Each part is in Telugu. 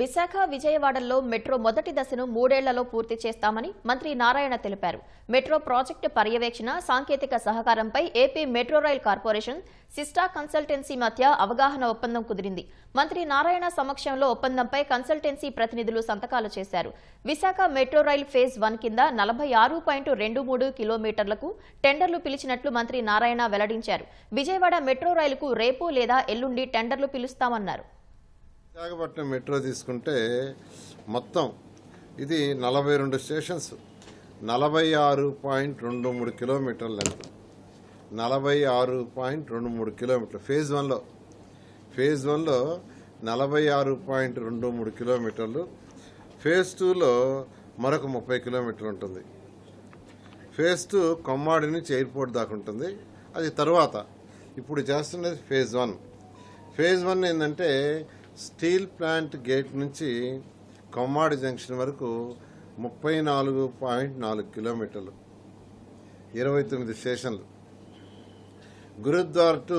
విశాఖ విజయవాడలో మెట్రో మొదటి దశను మూడేళ్ళలో పూర్తి చేస్తామని మంత్రి నారాయణ తెలిపారు. మెట్రో ప్రాజెక్టు పర్యవేక్షణ సాంకేతిక సహకారంపై AP metro rail corporation Systra consultancy మధ్య అవగాహన ఒప్పందం కుదిరింది. మంత్రి నారాయణ సమక్షంలో ఒప్పందంపై కన్సల్టెన్సీ ప్రతినిధులు సంతకాలు చేశారు. Visakha metro rail phase one కింద నలభై ఆరు పాయింట్ రెండు మూడు కిలోమీటర్లకు టెండర్లు పిలిచినట్లు మంత్రి నారాయణ వెల్లడించారు. విజయవాడ మెట్రో రైలుకు రేపు లేదా ఎల్లుండి టెండర్లు పిలుస్తామన్నారు. విశాఖపట్నం మెట్రో తీసుకుంటే మొత్తం ఇది నలభై రెండు స్టేషన్స్ నలభై ఆరు పాయింట్ రెండు మూడు కిలోమీటర్ల లెంత్ నలభై ఆరు పాయింట్ రెండు మూడు కిలోమీటర్లు ఫేజ్ వన్లో. ఫేజ్ వన్లో నలభై ఆరు పాయింట్ రెండు మూడు కిలోమీటర్లు. ఫేజ్ టూలో మరొక ముప్పై కిలోమీటర్లు ఉంటుంది. ఫేజ్ టూ కొమ్మాడి నుంచి ఎయిర్పోర్ట్ దాకా ఉంటుంది. అది తర్వాత. ఇప్పుడు చేస్తున్నది ఫేజ్ వన్. ఫేజ్ వన్ ఏంటంటే స్టీల్ ప్లాంట్ గేట్ నుంచి కొమ్మాడి జంక్షన్ వరకు ముప్పై నాలుగు పాయింట్ నాలుగు కిలోమీటర్లు ఇరవై తొమ్మిది స్టేషన్లు. గురుద్వార్ టు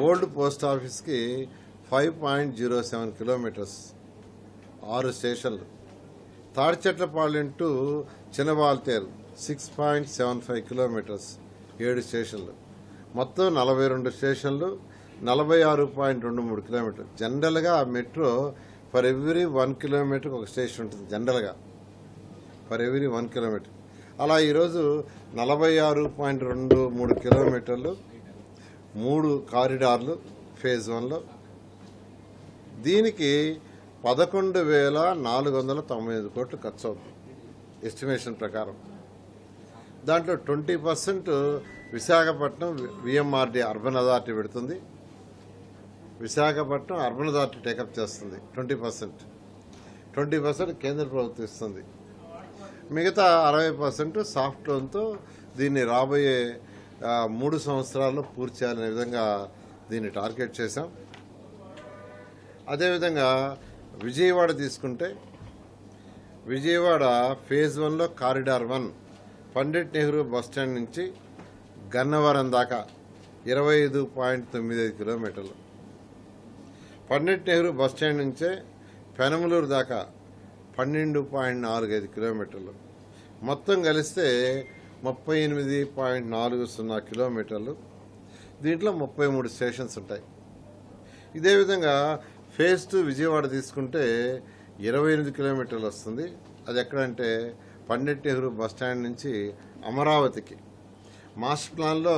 ఓల్డ్ పోస్ట్ ఆఫీస్కి five point zero seven kilometres ఆరు స్టేషన్లు. Tadichetlapalem to Chinnawaltair six point seven five kilometres ఏడు స్టేషన్లు. మొత్తం నలభై రెండు స్టేషన్లు నలభై ఆరు పాయింట్ రెండు మూడు కిలోమీటర్లు జనరల్గా ఆ metro for every one kilometre ఒక స్టేషన్ ఉంటుంది జనరల్గా. For every one kilometre. అలా ఈరోజు నలభై ఆరు పాయింట్ రెండు మూడు కిలోమీటర్లు మూడు కారిడార్లు ఫేజ్ వన్లో. దీనికి పదకొండు వేల నాలుగు వందల తొంభై ఐదు కోట్లు ఖర్చు అవుతుంది ఎస్టిమేషన్ ప్రకారం. దాంట్లో twenty percent Visakhapatnam VMRD urban authority పెడుతుంది. Visakhapatnam urban authority take up చేస్తుంది ట్వంటీ పర్సెంట్. ట్వంటీ పర్సెంట్ కేంద్ర ప్రభుత్వం ఇస్తుంది. మిగతా అరవై పర్సెంట్ సాఫ్ట్ లోన్తో దీన్ని రాబోయే మూడు సంవత్సరాల్లో పూర్తి చేయాలనే విధంగా దీన్ని టార్గెట్ చేశాం. అదేవిధంగా విజయవాడ తీసుకుంటే విజయవాడ ఫేజ్ వన్లో corridor one Pandit Nehru bus stand నుంచి గన్నవరం దాకా ఇరవై ఐదు పాయింట్ తొమ్మిది ఐదు కిలోమీటర్లు. పన్నెట్ నెహ్రూ బస్ స్టాండ్ నుంచే పెనమలూరు దాకా పన్నెండు పాయింట్ నాలుగు ఐదు కిలోమీటర్లు. మొత్తం కలిస్తే ముప్పై ఎనిమిది పాయింట్ నాలుగు సున్నా కిలోమీటర్లు. దీంట్లో ముప్పై మూడు స్టేషన్స్ ఉంటాయి. ఇదే విధంగా ఫేజ్ టూ విజయవాడ తీసుకుంటే ఇరవై ఎనిమిది కిలోమీటర్లు వస్తుంది. అది ఎక్కడంటే పండిట్ నెహ్రూ బస్ స్టాండ్ నుంచి అమరావతికి. మాస్టర్ ప్లాన్లో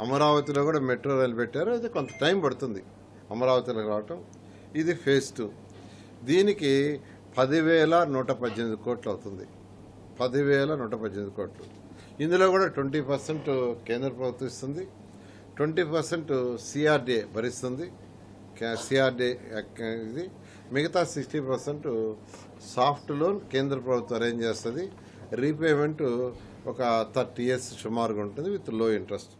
అమరావతిలో కూడా మెట్రో రైలు పెట్టారు. అయితే కొంత టైం పడుతుంది. అమరావతిలోకి రావటం ఇది ఫేజ్ టూ. దీనికి పదివేల నూట పద్దెనిమిది కోట్లు అవుతుంది. పదివేల నూట పద్దెనిమిది కోట్లు. ఇందులో కూడా ట్వంటీ పర్సెంట్ కేంద్ర ప్రభుత్వం ఇస్తుంది. ట్వంటీ పర్సెంట్ సిఆర్డీఏ భరిస్తుంది. సిఆర్డీఏ ఇది. మిగతా సిక్స్టీ పర్సెంట్ సాఫ్ట్ లోన్ కేంద్ర ప్రభుత్వం అరేంజ్ చేస్తుంది. రీపేమెంట్ ఒక థర్టీ ఇయర్స్ సుమారుగా ఉంటుంది విత్లో ఇంట్రెస్ట్.